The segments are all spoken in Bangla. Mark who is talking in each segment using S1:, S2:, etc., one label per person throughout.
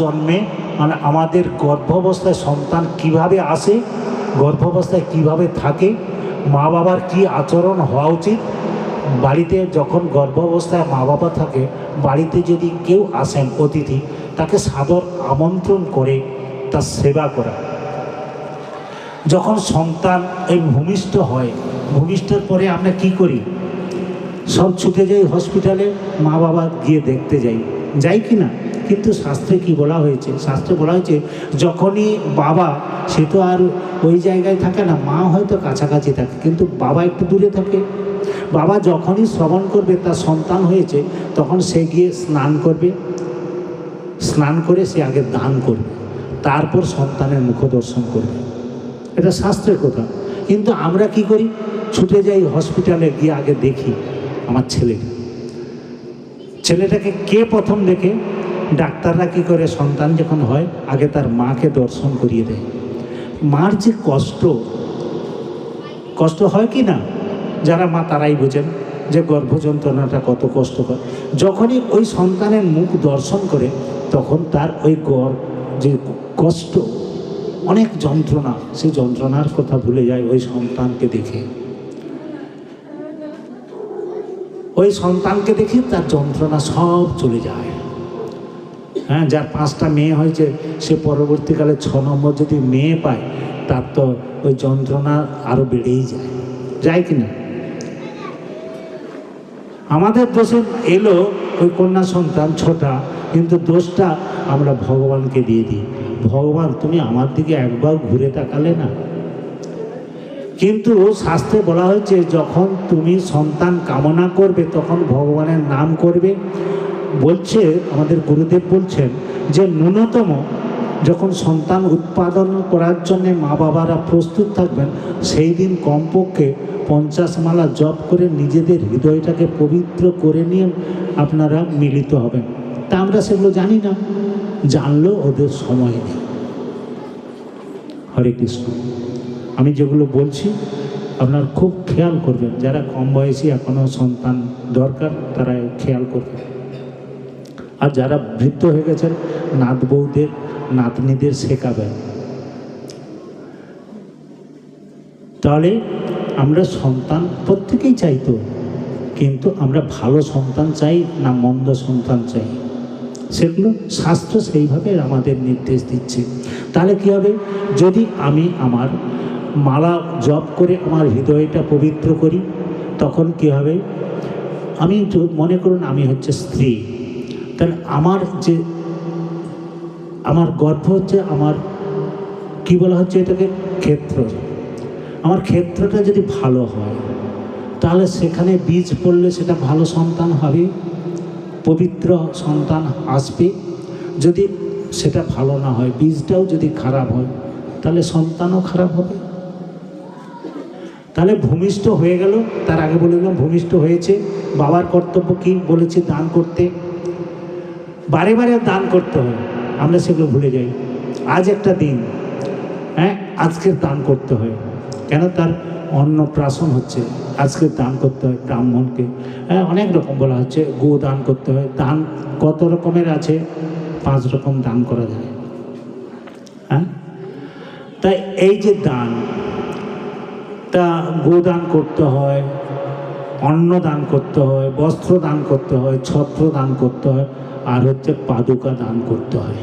S1: জন্মে মানে আমাদের গর্ভাবস্থায় সন্তান কিভাবে আসে গর্ভাবস্থায় কিভাবে থাকে মা বাবার কি আচরণ হওয়া উচিত বাড়িতে যখন গর্ভাবস্থায় মা বাবা থাকে বাড়িতে যদি কেউ আসেন অতিথি তাকে সাদর আমন্ত্রণ করে তার সেবা করা যখন সন্তান এই ভূমিষ্ঠ হয় ভূমিষ্ঠের পরে আমরা কি করি সব ছুটে যাই হসপিটালে মা বাবা গিয়ে দেখতে যাই যাই কি না কিন্তু শাস্ত্রে কি বলা হয়েছে শাস্ত্রে বলা হয়েছে যখনই বাবা সে তো আর ওই জায়গায় থাকে না মা হয়তো কাছাকাছি থাকে কিন্তু বাবা একটু দূরে থাকে বাবা যখনই শ্রবণ করবে তার সন্তান হয়েছে তখন সে গিয়ে স্নান করবে স্নান করে সে আগে দান করবে তারপর সন্তানের মুখ দর্শন করবে এটা শাস্ত্রের কথা কিন্তু আমরা কি করি ছুটে যাই হসপিটালে গিয়ে আগে দেখি আমার ছেলেটা ছেলেটাকে কে প্রথম দেখে ডাক্তাররা কী করে সন্তান যখন হয় আগে তার মাকে দর্শন করিয়ে দেয় মার যে কষ্ট কষ্ট হয় কি না যারা মা তারাই বোঝেন যে গর্ভ যন্ত্রণাটা কত হয় যখনই ওই সন্তানের মুখ দর্শন করে তখন তার ওই গর যে কষ্ট অনেক যন্ত্রণা সেই যন্ত্রণার কথা ভুলে যায় ওই সন্তানকে দেখে ওই সন্তানকে দেখে তার যন্ত্রণা সব চলে যায় হ্যাঁ যার পাঁচটা মেয়ে হয়েছে সে পরবর্তীকালে ছ নম্বর যদি মেয়ে পায় তার তো ওই যন্ত্রণা আরও বেড়েই যায় যায় কি না আমাদের দোষে এলো ওই কন্যা সন্তান ছটা কিন্তু দোষটা আমরা ভগবানকে দিয়ে দিই ভগবান তুমি আমার দিকে একবার ঘুরে তাকালে না কিন্তু শাস্ত্রে বলা হয়েছে যখন তুমি সন্তান কামনা করবে তখন ভগবানের নাম করবে বলছে আমাদের গুরুদেব বলছেন যে ন্যূনতম যখন সন্তান উৎপাদন করার জন্যে মা বাবারা প্রস্তুত থাকবেন সেই দিন কমপক্ষে পঞ্চাশ মালা জপ করে নিজেদের হৃদয়টাকে পবিত্র করে নিয়ে আপনারা মিলিত হবেন তা আমরা সেগুলো জানি না জানলেও ওদের সময় নেই হরে কৃষ্ণ আমি যেগুলো বলছি আপনার খুব খেয়াল করবেন যারা কম বয়সী এখনও সন্তান দরকার তারা খেয়াল করবেন আর যারা বৃদ্ধ হয়ে গেছেন নাত বউদের নাতনিদের শেখাবেন তাহলে আমরা সন্তান প্রত্যেকেই চাইতো কিন্তু আমরা ভালো সন্তান চাই না মন্দ সন্তান চাই সেগুলো শাস্ত্র সেইভাবে আমাদের নির্দেশ দিচ্ছে তাহলে কী হবে যদি আমি আমার মালা জপ করে আমার হৃদয়টা পবিত্র করি তখন কী হবে আমি মনে করুন আমি হচ্ছে স্ত্রী তাহলে আমার যে আমার গর্ব হচ্ছে আমার কি বলা হচ্ছে এটাকে ক্ষেত্র আমার ক্ষেত্রটা যদি ভালো হয় তাহলে সেখানে বীজ পড়লে সেটা ভালো সন্তান হবে পবিত্র সন্তান আসবে যদি সেটা ভালো না হয় বীজটাও যদি খারাপ হয় তাহলে সন্তানও খারাপ হবে তাহলে ভূমিষ্ঠ হয়ে গেল তার আগে বলে দিলাম ভূমিষ্ঠ হয়েছে বাবার কর্তব্য কি বলেছে দান করতে বারে বারে দান করতে হয় আমরা সেগুলো ভুলে যাই আজ একটা দিন হ্যাঁ আজকের দান করতে হয় কেন তার অন্নপ্রাশন হচ্ছে আজকে দান করতে হয় ব্রাহ্মণকে হ্যাঁ অনেক রকম বলা হচ্ছে গো দান করতে হয় দান কত রকমের আছে পাঁচ রকম দান করা যায় হ্যাঁ তাই এই যে দান তা গো দান করতে হয় অন্ন দান করতে হয় বস্ত্র দান করতে হয় ছত্র দান করতে হয় আর হচ্ছে পাদুকা দান করতে হয়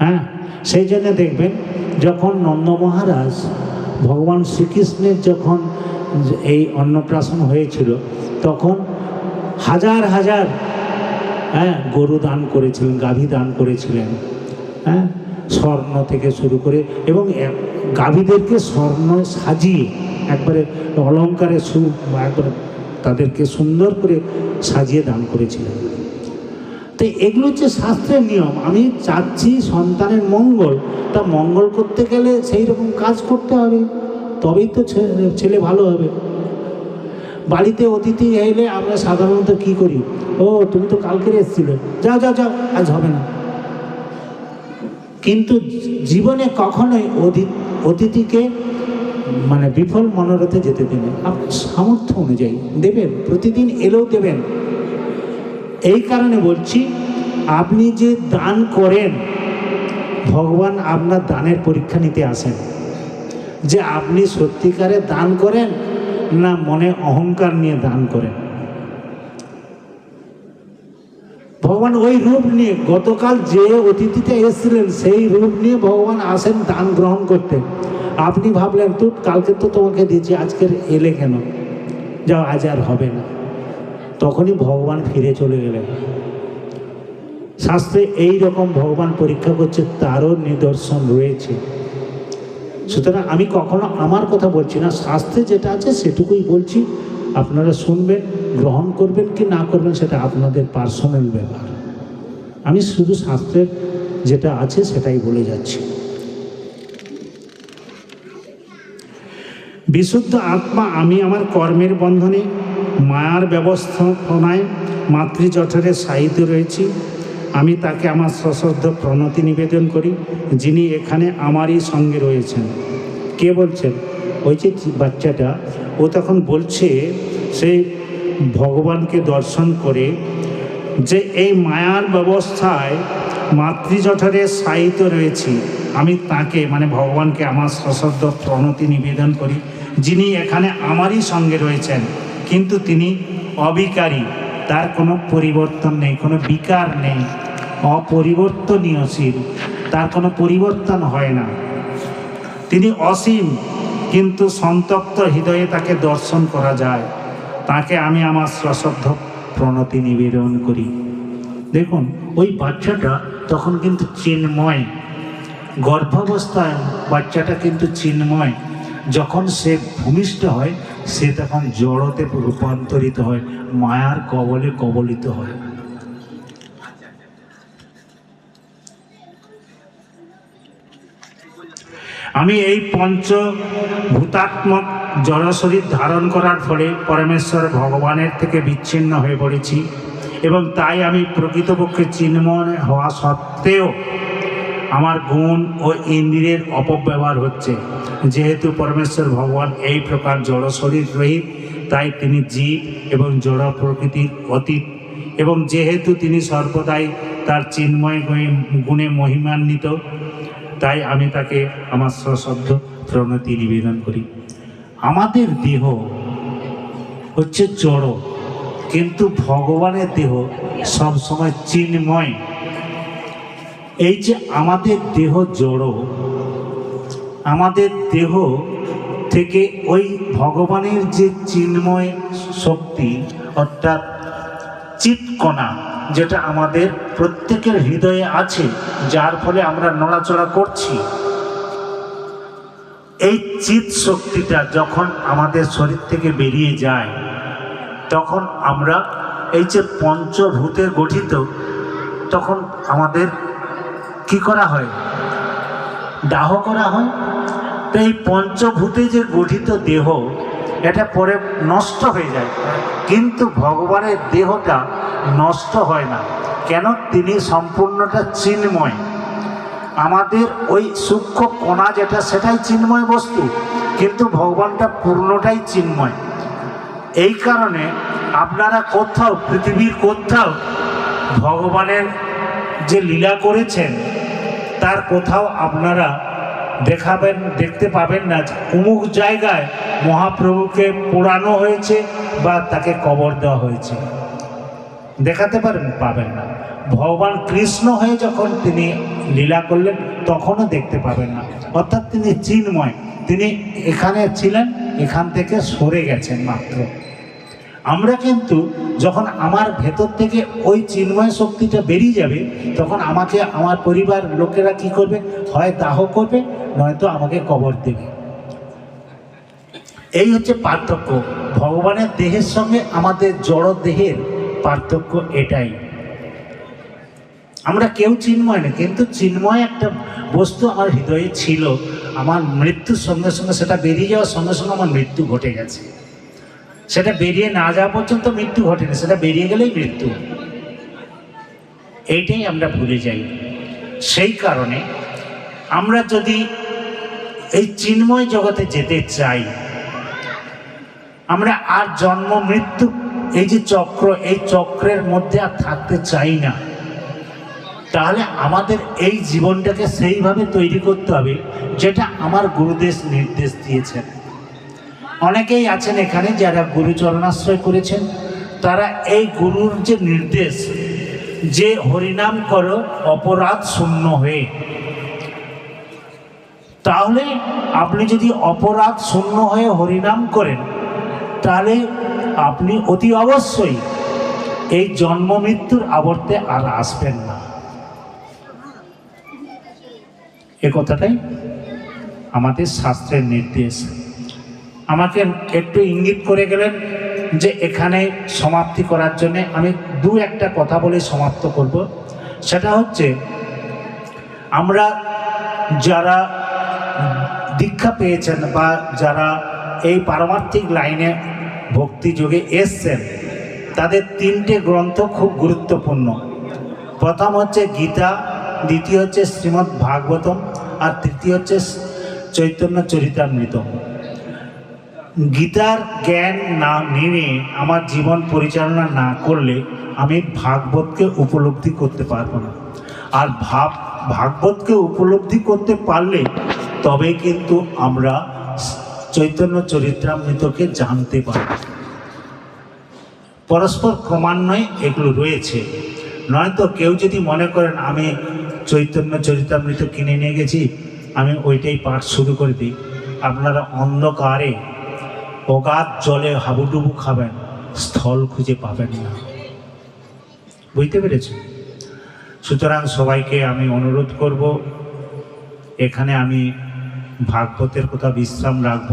S1: হ্যাঁ সেই জন্য দেখবেন যখন নন্দ মহারাজ ভগবান শ্রীকৃষ্ণের যখন এই অন্নপ্রাশন হয়েছিল তখন হাজার হাজার হ্যাঁ গরু দান করেছিলেন গাভী দান করেছিলেন হ্যাঁ স্বর্ণ থেকে শুরু করে এবং গাভীদেরকে স্বর্ণ সাজিয়ে একবারে অলঙ্কারে সু একবারে তাদেরকে সুন্দর করে সাজিয়ে দান করেছিলেন তো এগুলো হচ্ছে শাস্ত্রের নিয়ম আমি চাচ্ছি সন্তানের মঙ্গল তা মঙ্গল করতে গেলে সেই রকম কাজ করতে হবে তবেই তো ছেলে ভালো হবে বাড়িতে অতিথি এলে আমরা সাধারণত কি করি ও তুমি তো কালকের এসেছিলে যাও যাও যাও আজ হবে না কিন্তু জীবনে কখনোই অতিথিকে মানে বিফল মনোরথে যেতে দেবে আপনার সামর্থ্য অনুযায়ী দেবেন প্রতিদিন এলেও দেবেন এই কারণে বলছি আপনি যে দান করেন ভগবান আপনার দানের পরীক্ষা নিতে আসেন যে আপনি সত্যিকারে দান করেন না মনে অহংকার নিয়ে দান করেন ভগবান ওই রূপ নিয়ে গতকাল যে অতিথিতে এসেছিলেন সেই রূপ নিয়ে ভগবান আসেন দান গ্রহণ করতে আপনি ভাবলেন তো কালকে তো তোমাকে দিয়েছি আজকের এলে কেন যাও আজ আর হবে না তখনই ভগবান ফিরে চলে গেলেন শাস্ত্রে এই রকম ভগবান পরীক্ষা করছে তারও নিদর্শন রয়েছে সুতরাং আমি কখনো আমার কথা বলছি না শাস্ত্রে যেটা আছে সেটুকুই বলছি আপনারা শুনবেন গ্রহণ করবেন কি না করবেন সেটা আপনাদের পার্সোনাল ব্যাপার আমি শুধু শাস্ত্রের যেটা আছে সেটাই বলে যাচ্ছি বিশুদ্ধ আত্মা আমি আমার কর্মের বন্ধনে মায়ার ব্যবস্থাপনায় মাতৃজঠরে সাহিত রয়েছি আমি তাকে আমার সশ্রদ্ধ প্রণতি নিবেদন করি যিনি এখানে আমারই সঙ্গে রয়েছেন কে বলছেন ওই যে বাচ্চাটা ও তখন বলছে সেই ভগবানকে দর্শন করে যে এই মায়ার ব্যবস্থায় মাতৃজঠরে সাহিত রয়েছি আমি তাকে মানে ভগবানকে আমার সশ্রদ্ধ প্রণতি নিবেদন করি যিনি এখানে আমারই সঙ্গে রয়েছেন কিন্তু তিনি অবিকারী তার কোনো পরিবর্তন নেই কোনো বিকার নেই অপরিবর্তনীয়শীল তার কোনো পরিবর্তন হয় না তিনি অসীম কিন্তু সন্তপ্ত হৃদয়ে তাকে দর্শন করা যায় তাকে আমি আমার সশ্রদ্ধ প্রণতি নিবেদন করি দেখুন ওই বাচ্চাটা তখন কিন্তু চিন্ময় গর্ভাবস্থায় বাচ্চাটা কিন্তু চিন্ময় যখন সে ভূমিষ্ঠ হয় সে তখন জড়তে রূপান্তরিত হয় মায়ার কবলে কবলিত হয় আমি এই পঞ্চভূতাত্মক জড়শরীর ধারণ করার ফলে পরমেশ্বর ভগবানের থেকে বিচ্ছিন্ন হয়ে পড়েছি এবং তাই আমি প্রকৃতপক্ষে চিন্ময় হওয়া সত্ত্বেও আমার গুণ ও ইন্দ্রিয়ের অপব্যবহার হচ্ছে যেহেতু পরমেশ্বর ভগবান এই প্রকার জড় শরীর রহিত তাই তিনি জীব এবং জড় প্রকৃতির অতীত এবং যেহেতু তিনি সর্বদাই তার চিন্ময় গুণে মহিমান্বিত তাই আমি তাকে আমার সশব্দ প্রণতি নিবেদন করি আমাদের দেহ হচ্ছে জড় কিন্তু ভগবানের দেহ সবসময় চিন্ময় এই যে আমাদের দেহ জড় আমাদের দেহ থেকে ওই ভগবানের যে চিন্ময় শক্তি অর্থাৎ চিৎকণা যেটা আমাদের প্রত্যেকের হৃদয়ে আছে যার ফলে আমরা নড়াচড়া করছি এই চিৎ শক্তিটা যখন আমাদের শরীর থেকে বেরিয়ে যায় তখন আমরা এই যে পঞ্চভূতে গঠিত তখন আমাদের কি করা হয় দাহ করা হয় তো এই পঞ্চভূতে যে গঠিত দেহ এটা পরে নষ্ট হয়ে যায় কিন্তু ভগবানের দেহটা নষ্ট হয় না কেন তিনি সম্পূর্ণটা চিন্ময় আমাদের ওই সূক্ষ্ম কণা যেটা সেটাই চিন্ময় বস্তু কিন্তু ভগবানটা পূর্ণটাই চিন্ময় এই কারণে আপনারা কোথাও পৃথিবীর কোথাও ভগবানের যে লীলা করেছেন তার কোথাও আপনারা দেখাবেন দেখতে পাবেন না অমুক জায়গায় মহাপ্রভুকে পোড়ানো হয়েছে বা তাকে কবর দেওয়া হয়েছে দেখাতে পারেন পাবেন না ভগবান কৃষ্ণ হয়ে যখন তিনি লীলা করলেন তখনও দেখতে পাবেন না অর্থাৎ তিনি চিন্ময় তিনি এখানে ছিলেন এখান থেকে সরে গেছেন মাত্র আমরা কিন্তু যখন আমার ভেতর থেকে ওই চিন্ময় শক্তিটা বেরিয়ে যাবে তখন আমাকে আমার পরিবার লোকেরা কি করবে হয় দাহ করবে নয়তো আমাকে কবর দেবে এই হচ্ছে পার্থক্য ভগবানের দেহের সঙ্গে আমাদের জড় দেহের পার্থক্য এটাই আমরা কেউ চিন্ময় না কিন্তু চিন্ময় একটা বস্তু আমার হৃদয়ে ছিল আমার মৃত্যুর সঙ্গে সঙ্গে সেটা বেরিয়ে যাওয়ার সঙ্গে সঙ্গে আমার মৃত্যু ঘটে গেছে সেটা বেরিয়ে না যাওয়া পর্যন্ত মৃত্যু ঘটে না সেটা বেরিয়ে গেলেই মৃত্যু এইটাই আমরা ভুলে যাই সেই কারণে আমরা যদি এই চিন্ময় জগতে যেতে চাই আমরা আর জন্ম মৃত্যু এই যে চক্র এই চক্রের মধ্যে আর থাকতে চাই না তাহলে আমাদের এই জীবনটাকে সেইভাবে তৈরি করতে হবে যেটা আমার গুরুদেশ নির্দেশ দিয়েছেন অনেকেই আছেন এখানে যারা গুরু চরণাশ্রয় করেছেন তারা এই গুরুর যে নির্দেশ যে হরিনাম করো অপরাধ শূন্য হয়ে তাহলে আপনি যদি অপরাধ শূন্য হয়ে হরিনাম করেন তাহলে আপনি অতি অবশ্যই এই জন্ম মৃত্যুর আবর্তে আর আসবেন না এ কথাটাই আমাদের শাস্ত্রের নির্দেশ আমাকে একটু ইঙ্গিত করে গেলেন যে এখানে সমাপ্তি করার জন্যে আমি দু একটা কথা বলে সমাপ্ত করব সেটা হচ্ছে আমরা যারা দীক্ষা পেয়েছেন বা যারা এই পারমার্থিক লাইনে ভক্তিযোগে এসছেন তাদের তিনটে গ্রন্থ খুব গুরুত্বপূর্ণ প্রথম হচ্ছে গীতা দ্বিতীয় হচ্ছে শ্রীমদ্ ভাগবতম আর তৃতীয় হচ্ছে চৈতন্য চরিতামৃতম গীতার জ্ঞান না নিয়ে আমার জীবন পরিচালনা না করলে আমি ভাগবতকে উপলব্ধি করতে পারবো না আর ভাব ভাগবতকে উপলব্ধি করতে পারলে তবে কিন্তু আমরা চৈতন্য চরিত্রামৃতকে জানতে পারব পরস্পর ক্রমান্বয়ে এগুলো রয়েছে নয়তো কেউ যদি মনে করেন আমি চৈতন্য চরিত্রামৃত কিনে নিয়ে গেছি আমি ওইটাই পাঠ শুরু করে দিই আপনারা অন্ধকারে অগাধ জলে হাবুডুবু খাবেন স্থল খুঁজে পাবেন না বুঝতে পেরেছি সুতরাং সবাইকে আমি অনুরোধ করব এখানে আমি ভাগবতের কথা বিশ্রাম রাখব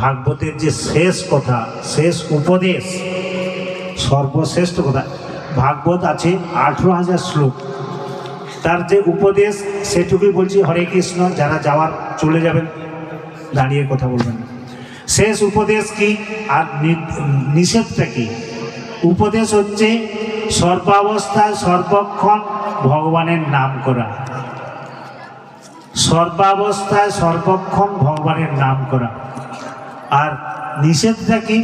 S1: ভাগবতের যে শেষ কথা শেষ উপদেশ সর্বশ্রেষ্ঠ কথা ভাগবত আছে আঠেরো হাজার শ্লোক তার যে উপদেশ সেটুকুই বলছি হরে কৃষ্ণ যারা যাওয়ার চলে যাবেন দাঁড়িয়ে কথা বলবেন শেষ উপদেশ কি আর নিষেধটা কি উপদেশ হচ্ছে সর্বাবস্থায় সর্বক্ষণ ভগবানের নাম করা সর্বাবস্থায় সর্বক্ষণ ভগবানের নাম করা আর নিষেধটা কি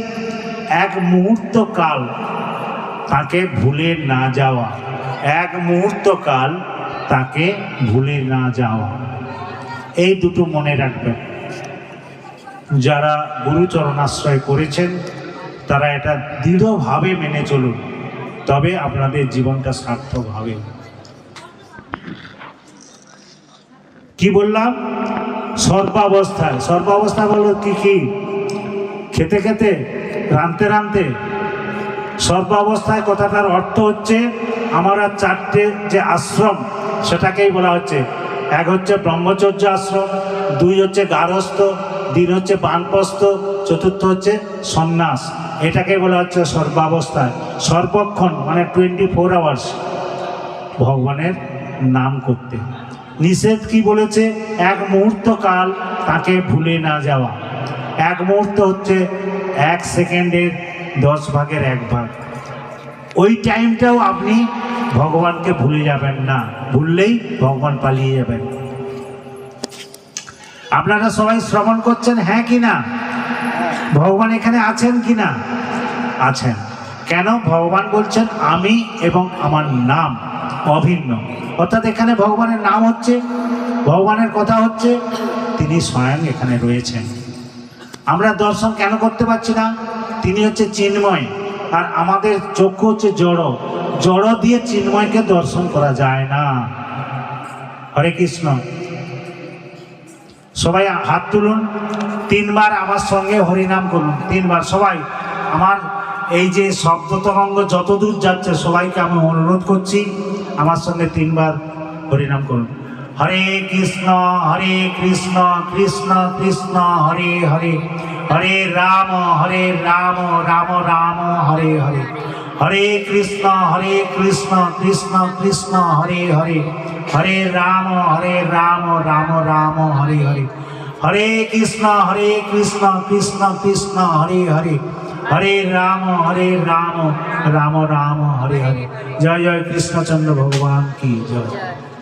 S1: এক মুহূর্ত কাল তাকে ভুলে না যাওয়া এক মুহূর্ত কাল তাকে ভুলে না যাওয়া এই দুটো মনে রাখবেন যারা গুরুচরণ আশ্রয় করেছেন তারা এটা দৃঢ়ভাবে মেনে চলুন তবে আপনাদের জীবনটা সার্থক হবে কি বললাম সর্বাবস্থায় সর্বাবস্থা বলো কি কি খেতে খেতে রাঁধতে রাঁধতে সর্বাবস্থায় কথাটার অর্থ হচ্ছে আমার আর চারটে যে আশ্রম সেটাকেই বলা হচ্ছে এক হচ্ছে ব্রহ্মচর্য আশ্রম দুই হচ্ছে গারস্থ দিন হচ্ছে বানপ্রস্থ চতুর্থ হচ্ছে সন্ন্যাস এটাকে বলা হচ্ছে সর্বাবস্থায় সর্বক্ষণ মানে টোয়েন্টি ফোর আওয়ার্স ভগবানের নাম করতে নিষেধ কি বলেছে এক মুহূর্ত কাল তাকে ভুলে না যাওয়া এক মুহূর্ত হচ্ছে এক সেকেন্ডের দশ ভাগের এক ভাগ ওই টাইমটাও আপনি ভগবানকে ভুলে যাবেন না ভুললেই ভগবান পালিয়ে যাবেন আপনারা সবাই শ্রবণ করছেন হ্যাঁ কি না ভগবান এখানে আছেন কি না আছেন কেন ভগবান বলছেন আমি এবং আমার নাম অভিন্ন অর্থাৎ এখানে ভগবানের নাম হচ্ছে ভগবানের কথা হচ্ছে তিনি স্বয়ং এখানে রয়েছেন আমরা দর্শন কেন করতে পারছি না তিনি হচ্ছে চিন্ময় আর আমাদের চক্ষু হচ্ছে জড় জড় দিয়ে চিন্ময়কে দর্শন করা যায় না হরে কৃষ্ণ সবাই হাত তুলুন তিনবার আমার সঙ্গে হরিনাম করুন তিনবার সবাই আমার এই যে শব্দ তরঙ্গ যত দূর যাচ্ছে সবাইকে আমি অনুরোধ করছি আমার সঙ্গে তিনবার হরিনাম করুন হরে কৃষ্ণ হরে কৃষ্ণ কৃষ্ণ কৃষ্ণ হরে হরে হরে রাম হরে রাম রাম রাম হরে হরে হরে কৃষ্ণ হরে কৃষ্ণ কৃষ্ণ কৃষ্ণ হরে হরে হরে রাম হরে রাম রাম রাম হরে হরে হরে কৃষ্ণ হরে কৃষ্ণ কৃষ্ণ কৃষ্ণ হরে হরে হরে রাম হরে রাম রাম রাম হরে হরে জয় জয় কৃষ্ণচন্দ্র ভগবান কি জয়